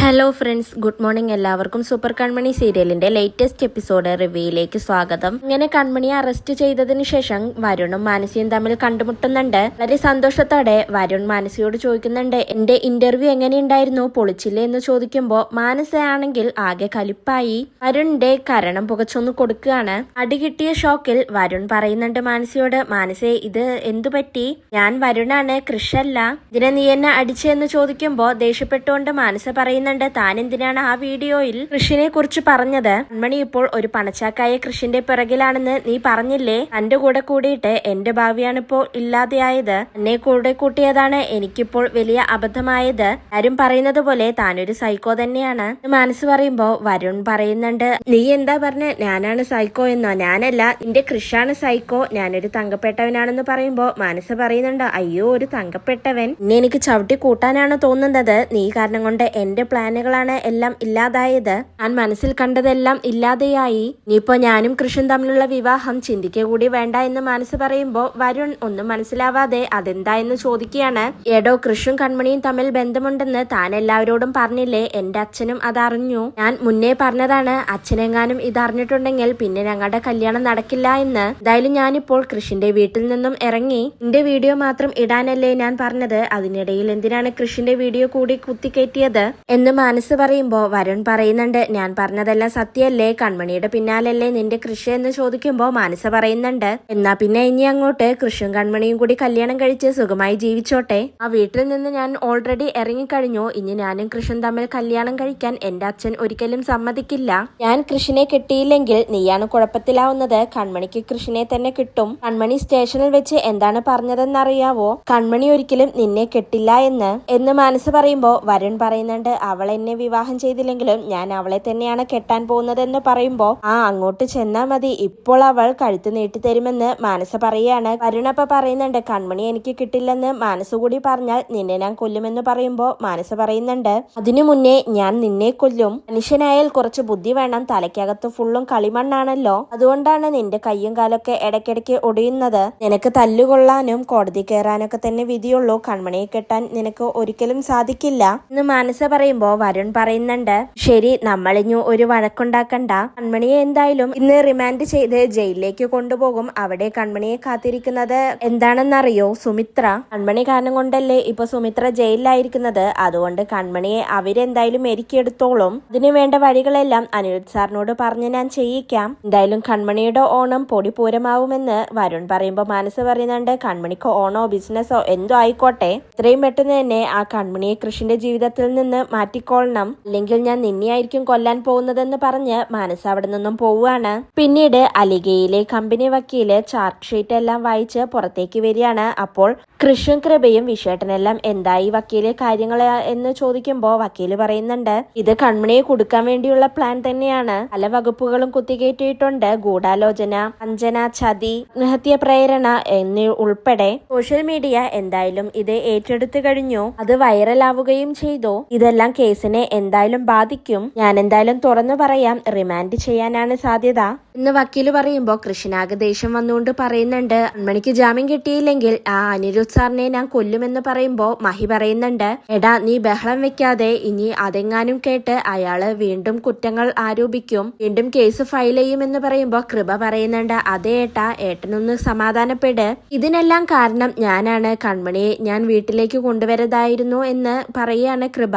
Hello friends good morning എല്ലാവർക്കും. Super Kanmani സീരിയലിന്റെ latest episode റിവ്യൂയിലേക്ക് സ്വാഗതം. ഇങ്ങനെ കൺമണിയെ അറസ്റ്റ് ചെയ്തതിനു ശേഷം വരുണും മാനസിയും തമ്മിൽ കണ്ടുമുട്ടുന്നുണ്ട്. വളരെ സന്തോഷത്തോടെ വരുൺ മാനസിയോട് ചോദിക്കുന്നുണ്ട് എന്റെ ഇന്റർവ്യൂ എങ്ങനെയുണ്ടായിരുന്നു? പൊളിച്ചില്ലേ? എന്ന് ചോദിക്കുമ്പോൾ മാനസയാണെങ്കിൽ ആകെ കലിപ്പായി. വരുണിന്റെ കരണം പുകച്ചൊന്ന് കൊടുക്കുകയാണ്. അടി കിട്ടിയ ഷോക്കിൽ വരുൺ പറയുന്നുണ്ട് മാനസിയോട് മാനസേ ഇത് എന്തു പറ്റി? ഞാൻ വരുണാണ് കൃഷല്ല. ഇതിനെ നീ എന്നെ അടിച്ചെന്ന് ചോദിക്കുമ്പോൾ ദേഷ്യപ്പെട്ടുകൊണ്ട് മാനസ പറയുന്നുണ്ട് താൻ എന്തിനാണ് ആ വീഡിയോയിൽ കൃഷിനെ കുറിച്ച് പറഞ്ഞത്? കൺമണി ഇപ്പോൾ ഒരു പണച്ചാക്കായ കൃഷിന്റെ പിറകിലാണെന്ന് നീ പറഞ്ഞില്ലേ? തന്റെ കൂടെ കൂടിയിട്ട് എന്റെ ഭാവിയാണിപ്പോ ഇല്ലാതെയായത്. എന്നെ കൂടെ കൂട്ടിയതാണ് എനിക്കിപ്പോൾ വലിയ അബദ്ധമായത്. ആരും പറയുന്നത് പോലെ താനൊരു സൈക്കോ തന്നെയാണ്. മനസ്സ് പറയുമ്പോ വരുൺ പറയുന്നുണ്ട്. നീ എന്താ പറഞ്ഞ? ഞാനാണ് സൈക്കോ എന്നോ? ഞാനല്ല. നിന്റെ കൃഷാണ് സൈക്കോ. ഞാനൊരു തങ്കപ്പെട്ടവനാണെന്ന് പറയുമ്പോ മനസ്സ് പറയുന്നുണ്ട്. അയ്യോ ഒരു തങ്കപ്പെട്ടവൻ. ഇനി എനിക്ക് ചവിട്ടി കൂട്ടാനാണ് തോന്നുന്നത്. നീ കാരണം കൊണ്ട് എന്റെ പ്ലാനുകളാണ് എല്ലാം ഇല്ലാതായത്. ഞാൻ മനസ്സിൽ കണ്ടതെല്ലാം ഇല്ലാതെയായി. ഇനിയിപ്പോ ഞാനും കൃഷ്ണൻ തമ്മിലുള്ള വിവാഹം ചിന്തിക്കുക കൂടി വേണ്ട എന്ന് മനസ്സ് പറയുമ്പോ വരുൺ ഒന്നും മനസ്സിലാവാതെ അതെന്താ എന്ന് ചോദിക്കുകയാണ്. എടോ കൃഷും കൺമണിയും തമ്മിൽ ബന്ധമുണ്ടെന്ന് താൻ എല്ലാവരോടും പറഞ്ഞില്ലേ? എന്റെ അച്ഛനും അതറിഞ്ഞു. ഞാൻ മുന്നേ പറഞ്ഞതാണ് അച്ഛനെങ്ങാനും ഇത് അറിഞ്ഞിട്ടുണ്ടെങ്കിൽ പിന്നെ ഞങ്ങളുടെ കല്യാണം നടക്കില്ല എന്ന്. എന്തായാലും ഞാനിപ്പോൾ കൃഷിന്റെ വീട്ടിൽ നിന്നും ഇറങ്ങി. എന്റെ വീഡിയോ മാത്രം ഇടാനല്ലേ ഞാൻ പറഞ്ഞത്. അതിനിടയിൽ എന്തിനാണ് കൃഷിന്റെ വീഡിയോ കൂടി കുത്തിക്കയറ്റിയത്? എന്ന് മനസ്സ് പറയുമ്പോൾ വരുൺ പറയുന്നുണ്ട് ഞാൻ പറഞ്ഞതെല്ലാം സത്യമല്ലേ കൺമണിയുടെ പിന്നാലല്ലേ നിന്റെ കൃഷി? എന്ന് ചോദിക്കുമ്പോൾ മനസ്സ് പറയുന്നുണ്ട് എന്നാ പിന്നെ ഇനി അങ്ങോട്ട് കൃഷിയും കൺമണിയും കൂടി കല്യാണം കഴിച്ച് സുഖമായി ജീവിച്ചോട്ടെ. ആ വീട്ടിൽ നിന്ന് ഞാൻ ഓൾറെഡി ഇറങ്ങിക്കഴിഞ്ഞു. ഇനി ഞാനും കൃഷ്ണൻ തമ്മിൽ കല്യാണം കഴിക്കാൻ എന്റെ അച്ഛൻ ഒരിക്കലും സമ്മതിക്കില്ല. ഞാൻ കൃഷിനെ കിട്ടിയില്ലെങ്കിൽ നീയാണ് കുഴപ്പത്തിലാവുന്നത്. കൺമണിക്ക് കൃഷിനെ തന്നെ കിട്ടും. കൺമണി സ്റ്റേഷനിൽ വെച്ച് എന്താണ് പറഞ്ഞതെന്നറിയാവോ? കൺമണി ഒരിക്കലും നിന്നെ കെട്ടില്ല എന്ന്. എന്ന് മനസ്സ് പറയുമ്പോ വരുൺ പറയുന്നുണ്ട് അവൾ എന്നെ വിവാഹം ചെയ്തില്ലെങ്കിലും ഞാൻ അവളെ തന്നെയാണ് കെട്ടാൻ പോകുന്നതെന്ന് പറയുമ്പോ ആ അങ്ങോട്ട് ചെന്നാ മതി. ഇപ്പോൾ അവൾ കഴുത്ത് നീട്ടിത്തരുമെന്ന് മാനസ പറയാണ് വരുണപ്പ പറയുന്നുണ്ട് കൺമണി എനിക്ക് കിട്ടില്ലെന്ന് മാനസ കൂടി പറഞ്ഞാൽ നിന്നെ ഞാൻ കൊല്ലുമെന്ന് പറയുമ്പോ മാനസ പറയുന്നുണ്ട്. അതിനു മുന്നേ ഞാൻ നിന്നെ കൊല്ലും. മനുഷ്യനായാൽ കുറച്ച് ബുദ്ധി വേണം. തലയ്ക്കകത്ത് ഫുള്ളും കളിമണ്ണാണല്ലോ. അതുകൊണ്ടാണ് നിന്റെ കയ്യും കാലൊക്കെ ഇടയ്ക്കിടയ്ക്ക് ഒടിയുന്നത്. നിനക്ക് തല്ലുകൊള്ളാനും കോടതി കയറാനൊക്കെ തന്നെ വിധിയുള്ളൂ. കൺമണിയെ കെട്ടാൻ നിനക്ക് ഒരിക്കലും സാധിക്കില്ല. എന്ന് മാനസ പറയുമ്പോ വരുൺ പറയുന്നുണ്ട് ശരി നമ്മളിഞ്ഞു ഒരു വഴക്കുണ്ടാക്കണ്ട. കൺമണിയെ എന്തായാലും ഇന്ന് റിമാൻഡ് ചെയ്ത് ജയിലിലേക്ക് കൊണ്ടുപോകും. അവിടെ കൺമണിയെ കാത്തിരിക്കുന്നത് എന്താണെന്നറിയോ സുമിത്ര. കൺമണി കാരണം കൊണ്ടല്ലേ ഇപ്പൊ സുമിത്ര ജയിലിലായിരിക്കുന്നത്. അതുകൊണ്ട് കൺമണിയെ അവരെന്തായാലും മെരുക്കിയെടുത്തോളും. അതിനു വേണ്ട വഴികളെല്ലാം അനിരുദ്ധ് സാറിനോട് പറഞ്ഞ് ഞാൻ ചെയ്യിക്കാം. എന്തായാലും കൺമണിയുടെ ഓണം പൊടി പൂരമാവുമെന്ന് വരുൺ പറയുമ്പോ മനസ്സ് പറയുന്നുണ്ട് കൺമണിക്ക് ഓണോ ബിസിനസ്സോ എന്തോ ആയിക്കോട്ടെ. ഇത്രയും പെട്ടെന്ന് തന്നെ ആ കൺമണിയെ കൃഷിന്റെ ജീവിതത്തിൽ നിന്ന് മാറ്റിക്കൊള്ളണം അല്ലെങ്കിൽ ഞാൻ നിന്നെയായിരിക്കും കൊല്ലാൻ പോകുന്നതെന്ന് പറഞ്ഞ് മാനസ അവിടെ നിന്നും പോവുകയാണ്. പിന്നീട് അലിഗയിലെ കമ്പനി വക്കീൽ ചാർട്ട് ഷീറ്റ് എല്ലാം വായിച്ച് പുറത്തേക്ക് വരികയാണ്. അപ്പോൾ കൃഷും കൃപയും വിഷേട്ടനെല്ലാം എന്തായി വക്കീലെ കാര്യങ്ങൾ എന്ന് ചോദിക്കുമ്പോ വക്കീൽ പറയുന്നുണ്ട് ഇത് കൺമണിയെ കൊടുക്കാൻ വേണ്ടിയുള്ള പ്ലാൻ തന്നെയാണ്. പല വകുപ്പുകളും കുത്തികയറ്റിയിട്ടുണ്ട്. ഗൂഢാലോചന അഞ്ജന ചതി ആത്മഹത്യ പ്രേരണ എന്നി ഉൾപ്പെടെ സോഷ്യൽ മീഡിയ എന്തായാലും ഇത് ഏറ്റെടുത്തു കഴിഞ്ഞു. അത് വൈറലാവുകയും ചെയ്തു. ഇതെല്ലാം കേസിനെ എന്തായാലും ബാധിക്കും. ഞാൻ എന്തായാലും തുറന്നു പറയാം. റിമാൻഡ് ചെയ്യാനാണ് സാധ്യത. എന്ന് വക്കീൽ പറയുമ്പോ കൃഷ്ണാഗ് ദേഷ്യം വന്നുകൊണ്ട് പറയുന്നുണ്ട്. അൺമണിക്ക് ജാമ്യം കിട്ടിയില്ലെങ്കിൽ ആ അനിരുദ്ധ് സാറിനെ ഞാൻ കൊല്ലുമെന്ന് പറയുമ്പോ മഹി പറയുന്നുണ്ട്. എടാ നീ ബഹളം വെക്കാതെ ഇനി അതെങ്ങാനും കേട്ട് അയാൾ വീണ്ടും കുറ്റങ്ങൾ ആരോപിക്കും. വീണ്ടും കേസ് ഫയൽ ചെയ്യുമെന്ന് പറയുമ്പോ കൃപ പറയുന്നുണ്ട്. അതേ ഏട്ടാ ഏട്ടനൊന്ന് സമാധാനപ്പെട്. ഇതിനെല്ലാം കാരണം ഞാനാണ്. കൺമണിയെ ഞാൻ വീട്ടിലേക്ക് കൊണ്ടുവരതായിരുന്നു എന്ന് പറയാണ് കൃപ.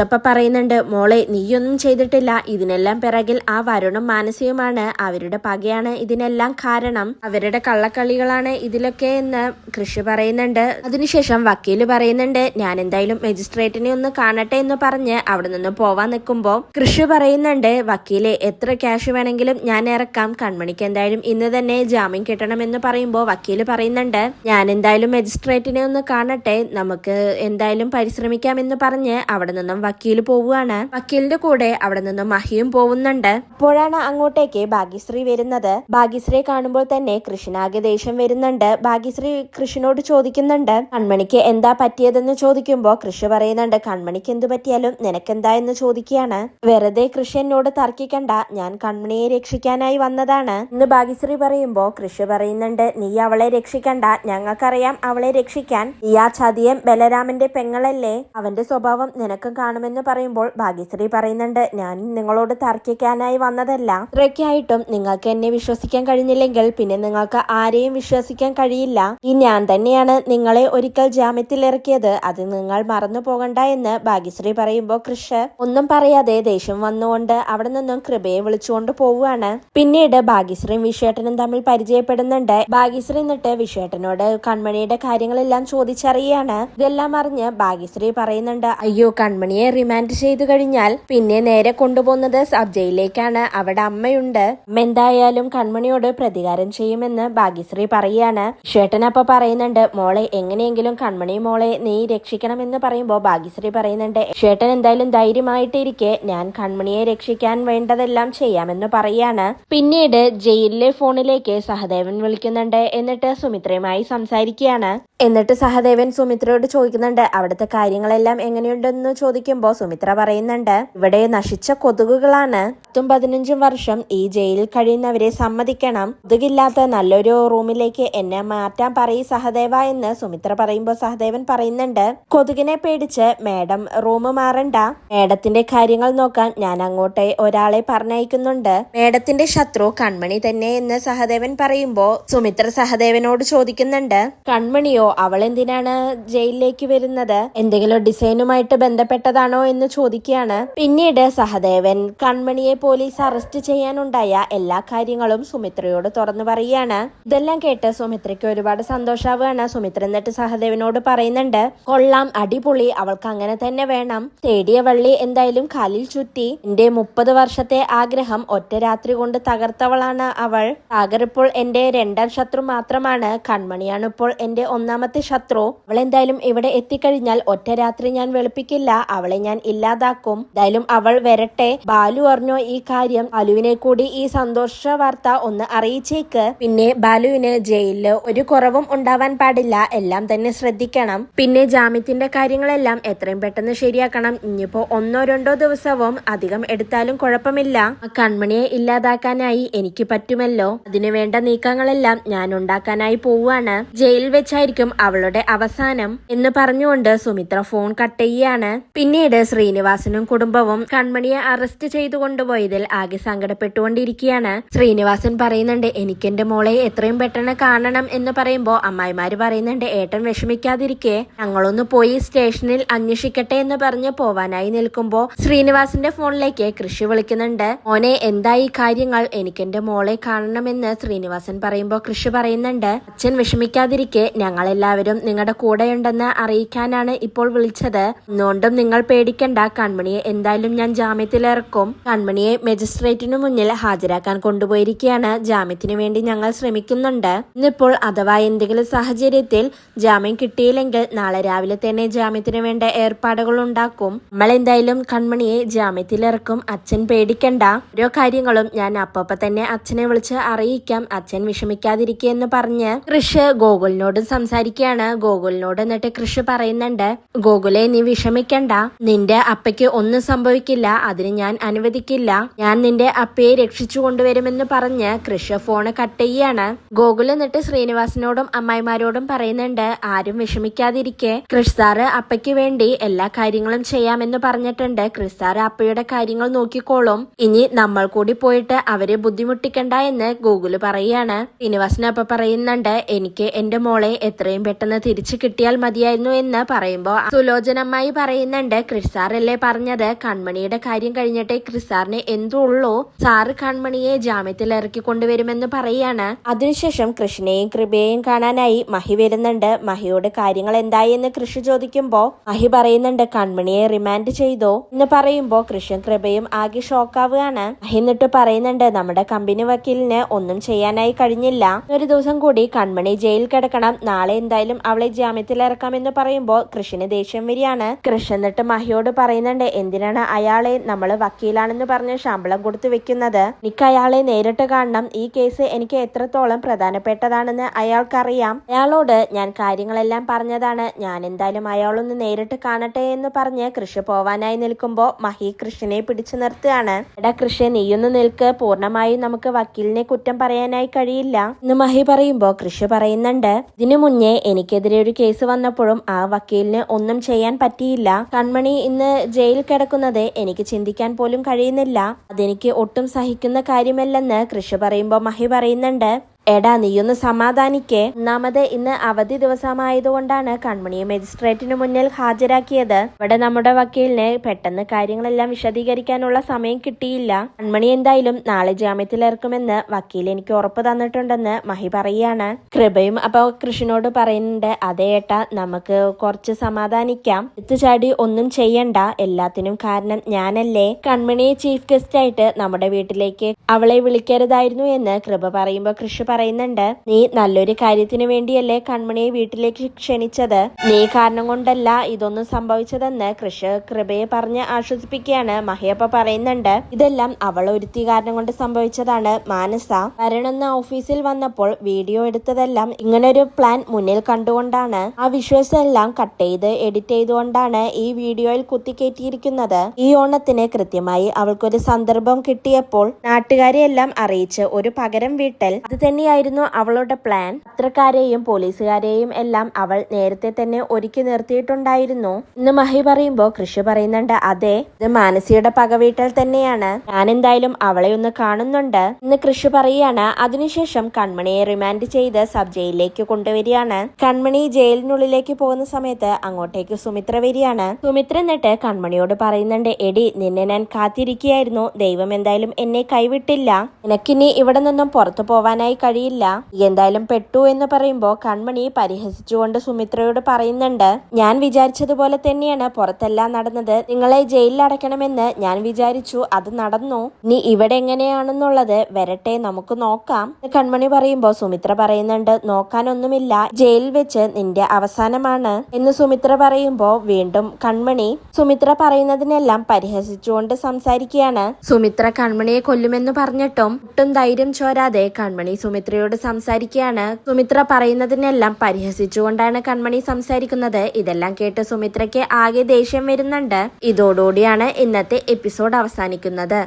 ഋഷപ്പ പറയുന്നുണ്ട് മോളെ നീയൊന്നും ചെയ്തിട്ടില്ല. ഇതിനെല്ലാം പിറകിൽ ആ വരുണും മാനസികമാണ് അവരുടെ പകയാണ് ഇതിനെല്ലാം കാരണം. അവരുടെ കള്ളക്കളികളാണ് ഇതിലൊക്കെ എന്ന് കൃഷി പറയുന്നുണ്ട്. അതിനുശേഷം വക്കീൽ പറയുന്നുണ്ട് ഞാൻ എന്തായാലും മജിസ്ട്രേറ്റിനെ ഒന്ന് കാണട്ടെ എന്ന് പറഞ്ഞ് അവിടെ നിന്ന് പോവാൻ നിൽക്കുമ്പോൾ കൃഷി പറയുന്നുണ്ട് വക്കീലെ എത്ര ക്യാഷ് വേണമെങ്കിലും ഞാൻ ഇറക്കാം. കൺമണിക്ക് എന്തായാലും ഇന്ന് തന്നെ ജാമ്യം കിട്ടണമെന്ന് പറയുമ്പോൾ വക്കീൽ പറയുന്നുണ്ട് ഞാൻ എന്തായാലും മജിസ്ട്രേറ്റിനെ ഒന്ന് കാണട്ടെ. നമുക്ക് എന്തായാലും പരിശ്രമിക്കാം എന്ന് പറഞ്ഞ് അവിടെ നിന്നും വക്കീൽ പോവുകയാണ്. വക്കീലിന്റെ കൂടെ അവിടെ നിന്നും മഹിയും പോകുന്നുണ്ട് അപ്പോഴാണ് അങ്ങോട്ടേക്ക് ഭാഗ്യശ്രീ വരുന്നത്. ഭാഗ്യശ്രീയെ കാണുമ്പോൾ തന്നെ കൃഷ്ണാകെ ദേഷ്യം വരുന്നുണ്ട്. ഭാഗ്യശ്രീ കൃഷ്ണനോട് ചോദിക്കുന്നുണ്ട് കൺമണിക്ക് എന്താ പറ്റിയതെന്ന് ചോദിക്കുമ്പോൾ കൃഷി പറയുന്നുണ്ട് കൺമണിക്ക് എന്ത് പറ്റിയാലും നിനക്കെന്താ എന്ന് ചോദിക്കുകയാണ്. വെറുതെ കൃഷി എന്നോട് തർക്കിക്കണ്ട. ഞാൻ കൺമണിയെ രക്ഷിക്കാനായി വന്നതാണ്. ഇന്ന് ഭാഗ്യശ്രീ പറയുമ്പോൾ കൃഷി പറയുന്നുണ്ട് നീ അവളെ രക്ഷിക്കണ്ട. ഞങ്ങൾക്കറിയാം അവളെ രക്ഷിക്കാൻ. നീ ആ ചതിയൻ ബലരാമന്റെ പെങ്ങളല്ലേ. അവന്റെ സ്വഭാവം നിനക്കും കാണും കാണുമെന്ന് പറയുമ്പോൾ ഭാഗ്യശ്രീ പറയുന്നുണ്ട് ഞാൻ നിങ്ങളോട് തർക്കിക്കാനായി വന്നതല്ല. ഇത്രയ്ക്കായിട്ടും നിങ്ങൾക്ക് എന്നെ വിശ്വസിക്കാൻ കഴിഞ്ഞില്ലെങ്കിൽ പിന്നെ നിങ്ങൾക്ക് ആരെയും വിശ്വസിക്കാൻ കഴിയില്ല. ഈ ഞാൻ തന്നെയാണ് നിങ്ങളെ ഒരിക്കൽ ജാമ്യത്തിൽ ഇറക്കിയത്. അത് നിങ്ങൾ മറന്നു പോകണ്ട എന്ന് ഭാഗ്യശ്രീ പറയുമ്പോൾ കൃഷ് ഒന്നും പറയാതെ ദേഷ്യം വന്നുകൊണ്ട് അവിടെ നിന്നും കൃപയെ വിളിച്ചുകൊണ്ട് പോവുകയാണ്. പിന്നീട് ഭാഗ്യശ്രീയും വിശ്വേട്ടനും തമ്മിൽ പരിചയപ്പെടുന്നുണ്ട്. ഭാഗ്യശ്രീ എന്നിട്ട് വിശ്വേട്ടനോട് കൺമണിയുടെ കാര്യങ്ങളെല്ലാം ചോദിച്ചറിയാണ്. ഇതെല്ലാം അറിഞ്ഞ് ഭാഗ്യശ്രീ പറയുന്നുണ്ട് അയ്യോ കൺമണിയെ റിമാൻഡ് ചെയ്തു കഴിഞ്ഞാൽ പിന്നെ നേരെ കൊണ്ടുപോകുന്നത് സബ് ജയിലിലേക്കാണ് അവിടെ അമ്മയുണ്ട്. അമ്മ എന്തായാലും കൺമണിയോട് പ്രതികാരം ചെയ്യുമെന്ന് ഭാഗ്യശ്രീ പറയാണ് ഷേട്ടൻ പറയുന്നുണ്ട് മോളെ എങ്ങനെയെങ്കിലും കൺമണി മോളെ നീ രക്ഷിക്കണമെന്ന് പറയുമ്പോൾ ഭാഗ്യശ്രീ പറയുന്നുണ്ട് ഷേട്ടൻ എന്തായാലും ധൈര്യമായിട്ടിരിക്കെ ഞാൻ കൺമണിയെ രക്ഷിക്കാൻ വേണ്ടതെല്ലാം ചെയ്യാമെന്ന് പറയാണ്. പിന്നീട് ജയിലിലെ ഫോണിലേക്ക് സഹദേവൻ വിളിക്കുന്നുണ്ട്. എന്നിട്ട് സുമിത്രയുമായി സംസാരിക്കുകയാണ്. എന്നിട്ട് സഹദേവൻ സുമിത്രയോട് ചോദിക്കുന്നുണ്ട് അവിടുത്തെ കാര്യങ്ങളെല്ലാം എങ്ങനെയുണ്ടെന്ന് ചോദിക്കുമ്പോൾ സുമിത്ര പറയുന്നുണ്ട് ഇവിടെ നശിച്ച കൊതുകുകളാണ്. പത്തും പതിനഞ്ചും വർഷം ഈ ജയിലിൽ കഴിയുന്നവരെ സമ്മതിക്കണം. കൊതുകില്ലാത്ത നല്ലൊരു റൂമിലേക്ക് എന്നെ മാറ്റാൻ പറയും സഹദേവ എന്ന് സുമിത്ര പറയുമ്പോൾ സഹദേവൻ പറയുന്നുണ്ട് കൊതുകിനെ പേടിച്ച് മേഡം റൂം മാറണ്ട. മേഡത്തിന്റെ കാര്യങ്ങൾ നോക്കാൻ ഞാൻ അങ്ങോട്ടെ ഒരാളെ പറഞ്ഞയക്കുന്നുണ്ട്. മേഡത്തിന്റെ ശത്രു കൺമണി തന്നെ എന്ന് സഹദേവൻ പറയുമ്പോ സുമിത്ര സഹദേവനോട് ചോദിക്കുന്നുണ്ട് കൺമണിയോ അവൾ എന്തിനാണ് ജയിലിലേക്ക് വരുന്നത്? എന്തെങ്കിലും ഡിസൈനുമായിട്ട് ബന്ധപ്പെട്ടതാണോ എന്ന് ചോദിക്കുകയാണ്. പിന്നീട് സഹദേവൻ കൺമണിയെ പോലീസ് അറസ്റ്റ് ചെയ്യാനുണ്ടായ എല്ലാ കാര്യങ്ങളും സുമിത്രയോട് തുറന്നു പറയുകയാണ്. ഇതെല്ലാം കേട്ട് സുമിത്രയ്ക്ക് ഒരുപാട് സന്തോഷാവുകയാണ്. സുമിത്ര എന്നിട്ട് സഹദേവനോട് പറയുന്നുണ്ട് കൊള്ളാം അടിപൊളി അവൾക്ക് അങ്ങനെ തന്നെ വേണം. തേടിയ വള്ളി എന്തായാലും കാലിൽ ചുറ്റി. എന്റെ മുപ്പത് വർഷത്തെ ആഗ്രഹം ഒറ്റ രാത്രി കൊണ്ട് തകർത്തവളാണ് അവൾ. സാഗർ ഇപ്പോൾ എന്റെ രണ്ടാം ശത്രു മാത്രമാണ്. കൺമണിയാണ് ഇപ്പോൾ എന്റെ ഒന്നാമത്തെ ശത്രു. അവളെന്തായാലും ഇവിടെ എത്തിക്കഴിഞ്ഞാൽ ഒറ്റ രാത്രി ഞാൻ വെളുപ്പിക്കില്ല. അവളെ ഞാൻ ഇല്ലാതാക്കും. എന്തായാലും അവൾ വരട്ടെ. ബാലു അറിഞ്ഞോ ഈ കാര്യം? ബാലുവിനെ കൂടി ഈ സന്തോഷ വാർത്ത ഒന്ന് അറിയിച്ചേക്ക്. പിന്നെ ബാലുവിന് ജയിലിൽ ഒരു കുറവും ഉണ്ടാവാൻ പാടില്ല. എല്ലാം തന്നെ ശ്രദ്ധിക്കണം. പിന്നെ ജാമ്യത്തിന്റെ കാര്യങ്ങളെല്ലാം എത്രയും പെട്ടെന്ന് ശരിയാക്കണം. ഇനിയിപ്പോ ഒന്നോ രണ്ടോ ദിവസവും അധികം എടുത്താലും കുഴപ്പമില്ല. കൺമണിയെ ഇല്ലാതാക്കാനായി എനിക്ക് പറ്റുമല്ലോ. അതിനു വേണ്ട നീക്കങ്ങളെല്ലാം ഞാൻ ഉണ്ടാക്കാനായി പോവാണ് ജയിൽ വെച്ചായിരിക്കും അവളുടെ അവസാനം എന്ന് പറഞ്ഞുകൊണ്ട് സുമിത്ര ഫോൺ കട്ട് ചെയ്യാണ് പിന്നീട് ശ്രീനിവാസനും കുടുംബവും കൺമണിയെ അറസ്റ്റ് ചെയ്തു കൊണ്ടുപോയതിൽ ആകെ സങ്കടപ്പെട്ടുകൊണ്ടിരിക്കുകയാണ്. ശ്രീനിവാസൻ പറയുന്നുണ്ട് എനിക്ക് എന്റെ മോളെ എത്രയും പെട്ടെന്ന് കാണണം എന്ന് പറയുമ്പോൾ അമ്മായിമാര് പറയുന്നുണ്ട് ഏട്ടൻ വിഷമിക്കാതിരിക്കെ ഞങ്ങളൊന്ന് പോയി സ്റ്റേഷനിൽ അന്വേഷിക്കട്ടെ എന്ന് പറഞ്ഞ് പോവാനായി നിൽക്കുമ്പോൾ ശ്രീനിവാസന്റെ ഫോണിലേക്ക് കൃഷി വിളിക്കുന്നുണ്ട്. മോനെ എന്തായി കാര്യങ്ങൾ? എനിക്ക് എന്റെ മോളെ കാണണമെന്ന് ശ്രീനിവാസൻ പറയുമ്പോൾ കൃഷി പറയുന്നുണ്ട്. അച്ഛൻ വിഷമിക്കാതിരിക്കെ ഞങ്ങളെല്ലാവരും നിങ്ങളുടെ കൂടെയുണ്ടെന്ന് അറിയിക്കാനാണ് ഇപ്പോൾ വിളിച്ചത്. ഒന്നുകൊണ്ടും നിങ്ങൾ പേടിക്കണ്ട കൺമണിയെ എന്തായാലും ഞാൻ ജാമ്യത്തിലിറക്കും കൺമണിയെ മജിസ്ട്രേറ്റിനു മുന്നിൽ ഹാജരാക്കാൻ കൊണ്ടുപോയിരിക്കുകയാണ്. ജാമ്യത്തിനു വേണ്ടി ഞങ്ങൾ ശ്രമിക്കുന്നുണ്ട്. ഇന്നിപ്പോൾ അഥവാ എന്തെങ്കിലും സാഹചര്യത്തിൽ ജാമ്യം കിട്ടിയില്ലെങ്കിൽ നാളെ രാവിലെ തന്നെ ജാമ്യത്തിന് വേണ്ട ഏർപ്പാടുകൾ ഉണ്ടാക്കും. നമ്മൾ എന്തായാലും കൺമണിയെ ജാമ്യത്തിലിറക്കും അച്ഛൻ പേടിക്കണ്ട. ഓരോ കാര്യങ്ങളും ഞാൻ അപ്പപ്പ തന്നെ അച്ഛനെ വിളിച്ച് അറിയിക്കാം. അച്ഛൻ വിഷമിക്കാതിരിക്കുക എന്ന് പറഞ്ഞ് കൃഷ് ഗോകുലിനോട് സംസാരിക്കുകയാണ് ഗോകുലിനോട്. എന്നിട്ട് കൃഷ് പറയുന്നുണ്ട് ഗോകുലെ നീ വിഷമിക്കണ്ട. നിന്റെ അപ്പയ്ക്ക് ഒന്നും സംഭവിക്കില്ല. അതിന് ഞാൻ അനുവദിക്കില്ല. ഞാൻ നിന്റെ അപ്പയെ രക്ഷിച്ചു കൊണ്ടുവരുമെന്ന് പറഞ്ഞ് കൃഷ് ഫോണ് കട്ട് ചെയ്യാണ്. ഗോകുൽ എന്നിട്ട് ശ്രീനിവാസനോടും അമ്മായിമാരോടും പറയുന്നുണ്ട് ആരും വിഷമിക്കാതിരിക്കെ. കൃഷ് സാറ് അപ്പയ്ക്ക് വേണ്ടി എല്ലാ കാര്യങ്ങളും ചെയ്യാമെന്ന് പറഞ്ഞിട്ടുണ്ട്. കൃഷ് സാറ് അപ്പയുടെ കാര്യങ്ങൾ നോക്കിക്കോളും. ഇനി നമ്മൾ കൂടി പോയിട്ട് അവരെ ബുദ്ധിമുട്ടിക്കണ്ട എന്ന് ഗൂഗിൾ പറയാണ് ശ്രീനിവാസൻ അപ്പ പറയുന്നുണ്ട് എനിക്ക് എന്റെ മോളെ എത്രയും പെട്ടെന്ന് തിരിച്ചു കിട്ടിയാൽ മതിയായിരുന്നു എന്ന് പറയുമ്പോ സുലോചനമ്മായി പറയുന്നുണ്ട് ക്രിസ് സാറല്ലേ പറഞ്ഞത്? കൺമണിയുടെ കാര്യം കഴിഞ്ഞിട്ടേ ക്രിസ് സാറിന് എന്തുള്ളൂ സാറ് കൺമണിയെ ജാമ്യത്തിൽ ഇറക്കി കൊണ്ടുവരുമെന്ന് പറയാണ്. അതിനുശേഷം കൃഷ്ണയെയും കൃപയെയും കാണാനായി മഹി വരുന്നുണ്ട്. മഹിയോട് കാര്യങ്ങൾ എന്തായി എന്ന് കൃഷി ചോദിക്കുമ്പോ മഹി പറയുന്നുണ്ട് കൺമണിയെ റിമാൻഡ് ചെയ്തോ എന്ന് പറയുമ്പോ കൃഷ്ണൻ കൃപയും ആകെ ഷോക്കാവുകയാണ്. മഹി എന്നിട്ട് പറയുന്നുണ്ട് നമ്മുടെ കമ്പനി വക്കീലിന് ഒന്നും ചെയ്യാനായി കഴിഞ്ഞില്ല. ഒരു ദിവസം കൂടി കൺമണി ജയിലിൽ കിടക്കണം. നാളെ എന്തായാലും അവളെ ജാമ്യത്തിൽ ഇറക്കാമെന്ന് പറയുമ്പോൾ കൃഷിന് ദേഷ്യം വരികയാണ്. കൃഷ്ണൻ എന്നിട്ട് മഹിയോട് പറയുന്നുണ്ട് എന്തിനാണ് അയാളെ നമ്മൾ വക്കീലാണെന്ന് പറഞ്ഞ് ശമ്പളം കൊടുത്തു വെക്കുന്നത്? എനിക്ക് അയാളെ നേരിട്ട് കാണണം. ഈ കേസ് എനിക്ക് എത്രത്തോളം പ്രധാനപ്പെട്ടതാണെന്ന് അയാൾക്കറിയാം. അയാളോട് ഞാൻ കാര്യങ്ങളെല്ലാം പറഞ്ഞതാണ്. ഞാൻ എന്തായാലും അയാളൊന്ന് നേരിട്ട് കാണട്ടെ എന്ന് പറഞ്ഞ് കൃഷി പോവാനായി നിൽക്കുമ്പോൾ മഹി കൃഷിനെ പിടിച്ചു നിർത്തുകയാണ്. എടാ കൃഷി നീയൊന്ന് നിൽക്ക്. പൂർണമായും നമുക്ക് വക്കീലിനെ കുറ്റം പറയാനായി കഴിയില്ല. എന്ന് മഹി പറയുമ്പോൾ കൃഷി പറയുന്നുണ്ട് ഇതിനു മുന്നേ എനിക്കെതിരെ ഒരു കേസ് വന്നപ്പോഴും ആ വക്കീലിന് ഒന്നും ചെയ്യാൻ പറ്റിയില്ല. കൺമണി ഇന്ന് ജയിലിൽ കിടക്കുന്നത് എനിക്ക് ചിന്തിക്കാൻ പോലും കഴിയുന്നില്ല. അതെനിക്ക് ഒട്ടും സഹിക്കുന്ന കാര്യമല്ലെന്ന് കൃഷി പറയുമ്പോൾ മഹി പറയുന്നുണ്ട്. എടാ നീയൊന്ന് സമാധാനിക്കേ. ഒന്നാമത് ഇന്ന് അവധി ദിവസമായതുകൊണ്ടാണ് കൺമണിയെ മജിസ്ട്രേറ്റിന് മുന്നിൽ ഹാജരാക്കിയത്. ഇവിടെ നമ്മുടെ വക്കീലിന് പെട്ടെന്ന് കാര്യങ്ങളെല്ലാം വിശദീകരിക്കാനുള്ള സമയം കിട്ടിയില്ല. കൺമണി എന്തായാലും നാളെ ജാമ്യത്തിൽ ഇറക്കുമെന്ന് വക്കീൽ എനിക്ക് ഉറപ്പ് തന്നിട്ടുണ്ടെന്ന് മഹി പറയാണ് കൃപയും അപ്പൊ കൃഷിനോട് പറയുന്നുണ്ട് അതേ ഏട്ടാ നമുക്ക് കുറച്ച് സമാധാനിക്കാം. ചാടി ഒന്നും ചെയ്യണ്ട. എല്ലാത്തിനും കാരണം ഞാനല്ലേ. കൺമണിയെ ചീഫ് ഗസ്റ്റ് ആയിട്ട് നമ്മുടെ വീട്ടിലേക്ക് അവളെ വിളിക്കരുതായിരുന്നു എന്ന് കൃപ പറയുമ്പോ കൃഷി പറയുന്നുണ്ട്. നീ നല്ലൊരു കാര്യത്തിന് വേണ്ടിയല്ലേ കൺമണിയെ വീട്ടിലേക്ക് ക്ഷണിച്ചത്? നീ കാരണം കൊണ്ടല്ല ഇതൊന്നും സംഭവിച്ചതെന്ന് കൃഷ കൃപയെ പറഞ്ഞ് ആശ്വസിപ്പിക്കുകയാണ് മഹിയപ്പ പറയുന്നുണ്ട്. ഇതെല്ലാം അവൾ ഒരുത്തി കാരണം കൊണ്ട് സംഭവിച്ചതാണ്. മാനസ വരണമെന്ന ഓഫീസിൽ വന്നപ്പോൾ വീഡിയോ എടുത്തതെല്ലാം ഇങ്ങനൊരു പ്ലാൻ മുന്നിൽ കണ്ടുകൊണ്ടാണ്. ആ വിഷ്വൽസ് എല്ലാം കട്ട് ചെയ്ത് എഡിറ്റ് ചെയ്തുകൊണ്ടാണ് ഈ വീഡിയോയിൽ കുത്തിക്കേറ്റിയിരിക്കുന്നത്. ഈ ഓണത്തിന് കൃത്യമായി അവൾക്കൊരു സന്ദർഭം കിട്ടിയപ്പോൾ നാട്ടുകാരെ എല്ലാം അറിയിച്ച് ഒരു പകരം വീട്ടൽ. അത് തന്നെയായിരുന്നു അവളുടെ പ്ലാൻ പത്രക്കാരെയും പോലീസുകാരെയും എല്ലാം അവൾ നേരത്തെ തന്നെ ഒരുക്കി നിർത്തിയിട്ടുണ്ടായിരുന്നു. ഇന്ന് മഹി പറയുമ്പോ കൃഷി പറയുന്നുണ്ട് അതെ ഇത് മാനസിയുടെ പകവീട്ടൽ തന്നെയാണ്. ഞാൻ എന്തായാലും അവളെ ഒന്ന് കാണുന്നുണ്ട്. ഇന്ന് കൃഷി പറയുകയാണ് അതിനുശേഷം കൺമണിയെ റിമാൻഡ് ചെയ്ത് സബ് ജയിലിലേക്ക് കൊണ്ടുവരികയാണ്. കൺമണി ജയിലിനുള്ളിലേക്ക് പോകുന്ന സമയത്ത് അങ്ങോട്ടേക്ക് സുമിത്ര വരികയാണ്. സുമിത്ര എന്നിട്ട് കൺമണിയോട് പറയുന്നുണ്ട് എടി നിന്നെ ഞാൻ കാത്തിരിക്കുകയായിരുന്നു. ദൈവം എന്തായാലും എന്നെ കൈവിട്ടില്ല. നിനക്കിനി ഇവിടെ നിന്നും പുറത്തു പോവാനായി കഴിയില്ല. എന്തായാലും പെട്ടു എന്ന് പറയുമ്പോ കൺമണി പരിഹസിച്ചുകൊണ്ട് സുമിത്രയോട് പറയുന്നുണ്ട് ഞാൻ വിചാരിച്ചതുപോലെ തന്നെയാണ് പുറത്തെല്ലാം നടന്നത്. നിങ്ങളെ ജയിലിൽ അടയ്ക്കണമെന്ന് ഞാൻ വിചാരിച്ചു. അത് നടന്നു. നീ ഇവിടെ എങ്ങനെയാണെന്നുള്ളത് വരട്ടെ നമുക്ക് നോക്കാം. കൺമണി പറയുമ്പോ സുമിത്ര പറയുന്നുണ്ട് നോക്കാനൊന്നുമില്ല. ജയിലിൽ വെച്ച് നിന്റെ അവസാനമാണ്. എന്ന് സുമിത്ര പറയുമ്പോ വീണ്ടും കൺമണി സുമിത്ര പറയുന്നതിനെല്ലാം പരിഹസിച്ചുകൊണ്ട് സംസാരിക്കുകയാണ്. സുമിത്ര കൺമണിയെ കൊല്ലുമെന്ന് പറഞ്ഞിട്ടും ഒട്ടും ധൈര്യം ചോരാതെ കൺമണി സുമിത്രയോട് സംസാരിക്കുകയാണ്. സുമിത്ര പറയുന്നതിനെല്ലാം പരിഹസിച്ചുകൊണ്ടാണ് കൺമണി സംസാരിക്കുന്നത്. ഇതെല്ലാം കേട്ട് സുമിത്രയ്ക്ക് ആകെ ദേഷ്യം വരുന്നുണ്ട്. ഇതോടുകൂടിയാണ് ഇന്നത്തെ എപ്പിസോഡ് അവസാനിക്കുന്നത്.